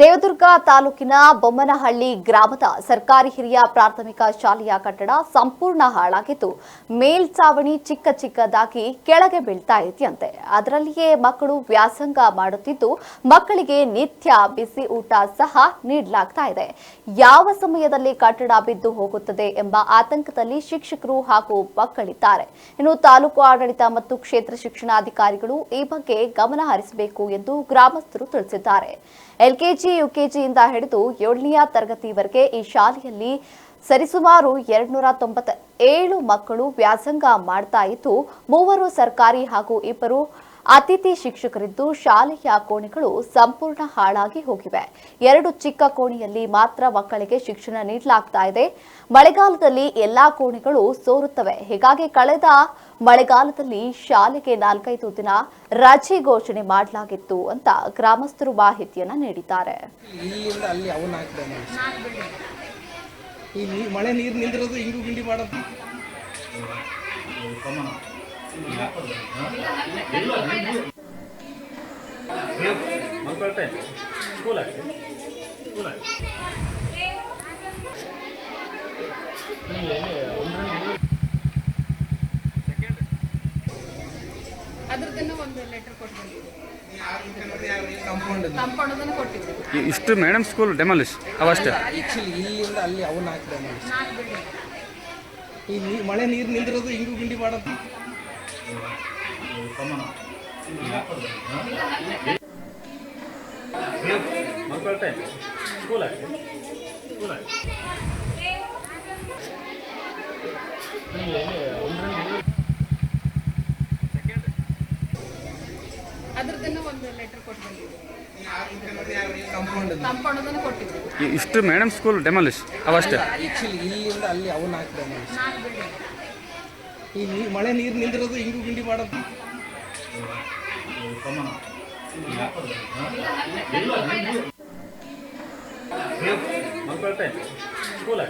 ದೇವದುರ್ಗ ತಾಲೂಕಿನ ಬೊಮ್ಮನಹಳ್ಳಿ ಗ್ರಾಮದ ಸರ್ಕಾರಿ ಹಿರಿಯ ಪ್ರಾಥಮಿಕ ಶಾಲೆಯ ಕಟ್ಟಡ ಸಂಪೂರ್ಣ ಹಾಳಾಗಿದ್ದು, ಮೇಲ್ಚಾವಣಿ ಚಿಕ್ಕ ಚಿಕ್ಕದಾಗಿ ಕೆಳಗೆ ಬೀಳ್ತಾ ಇದೆಯಂತೆ. ಅದರಲ್ಲಿಯೇ ಮಕ್ಕಳು ವ್ಯಾಸಂಗ ಮಾಡುತ್ತಿದ್ದು, ಮಕ್ಕಳಿಗೆ ನಿತ್ಯ ಬಿಸಿ ಊಟ ಸಹ ನೀಡಲಾಗ್ತಾ ಇದೆ. ಯಾವ ಸಮಯದಲ್ಲಿ ಕಟ್ಟಡ ಬಿದ್ದು ಹೋಗುತ್ತದೆ ಎಂಬ ಆತಂಕದಲ್ಲಿ ಶಿಕ್ಷಕರು ಹಾಗೂ ಮಕ್ಕಳಿದ್ದಾರೆ. ಇನ್ನು ತಾಲೂಕು ಆಡಳಿತ ಮತ್ತು ಕ್ಷೇತ್ರ ಶಿಕ್ಷಣಾಧಿಕಾರಿಗಳು ಈ ಬಗ್ಗೆ ಗಮನ ಹರಿಸಬೇಕು ಎಂದು ಗ್ರಾಮಸ್ಥರು ತಿಳಿಸಿದ್ದಾರೆ. ಎಲ್ಕೆಜಿ ಯುಕೆಜಿಯಿಂದ ಹಿಡಿದು ಏಳನೆಯ ತರಗತಿವರೆಗೆ ಈ ಶಾಲೆಯಲ್ಲಿ ಸರಿಸುಮಾರು ಎರಡ್ನೂರ ತೊಂಬತ್ತ ಏಳು ಮಕ್ಕಳು ವ್ಯಾಸಂಗ ಮಾಡ್ತಾ ಇದ್ದು, ಮೂವರು ಸರ್ಕಾರಿ ಹಾಗೂ ಇಬ್ಬರು ಅತಿಥಿ ಶಿಕ್ಷಕರಿದ್ದು ಶಾಲೆಯ ಕೋಣೆಗಳು ಸಂಪೂರ್ಣ ಹಾಳಾಗಿ ಹೋಗಿವೆ. ಎರಡು ಚಿಕ್ಕ ಕೋಣೆಯಲ್ಲಿ ಮಾತ್ರ ಮಕ್ಕಳಿಗೆ ಶಿಕ್ಷಣ ನೀಡಲಾಗ್ತಾ ಇದೆ. ಮಳೆಗಾಲದಲ್ಲಿ ಎಲ್ಲಾ ಕೋಣೆಗಳು ಸೋರುತ್ತವೆ. ಹೀಗಾಗಿ ಕಳೆದ ಮಳೆಗಾಲದಲ್ಲಿ ಶಾಲೆಗೆ ನಾಲ್ಕೈದು ದಿನ ರಜೆ ಘೋಷಣೆ ಮಾಡಲಾಗಿತ್ತು ಅಂತ ಗ್ರಾಮಸ್ಥರು ಮಾಹಿತಿಯನ್ನ ನೀಡಿದ್ದಾರೆ. ಮಳೆ ನೀರು ನಿಂದಿರೋದು ಹಿಂಗು ಗಿಂಡಿ ಮಾಡೋದು. ಸ್ಕೂಲ್ ಆಗಿ ಸ್ಕೂಲ್ ಆಗಿ ಅದ್ರದ್ದನ್ನ ಒಂದು ಲೆಟರ್ ಕೊಟ್ಟಿದ್ದೀವಿ ಕಾಂಪೌಂಡ್ ಕಾಂಪೌಂಡದನ್ನು ಕೊಟ್ಟಿದ್ದೀವಿ ಇಷ್ಟು ಮೇಡಮ್ ಸ್ಕೂಲ್ ಡೆಮಾಲಿಶ್ ಅವಷ್ಟೇ. ಆ್ಯಕ್ಚುಲಿ ಇಲ್ಲಿಂದ ಅಲ್ಲಿ ಅವನ್ನ ಹಾಕ್ದೆ ಈ ಮಳೆ ನೀರು ನಿಂದಿರೋದು ಹಿಂಗು ಗುಂಡಿ ಮಾಡೋದು? ಸ್ಕೂಲ್ ಸ್ಕೂಲ್ ಇಷ್ಟು ಮೇಡಮ್ ಸ್ಕೂಲ್ ಡೆಮಾಲಿಶ್ ಅವಷ್ಟೇ ಇಲ್ಲಿಂದ ಅಲ್ಲಿ ಅವನ್ನ ಹಾಕ್ದೆ ಈ ಮಳೆ ನೀರು ನಿಂದಿರೋದು ಹಿಂಗು ಗಿಂಡಿ ಮಾಡೋದು. ಸ್ಕೂಲ್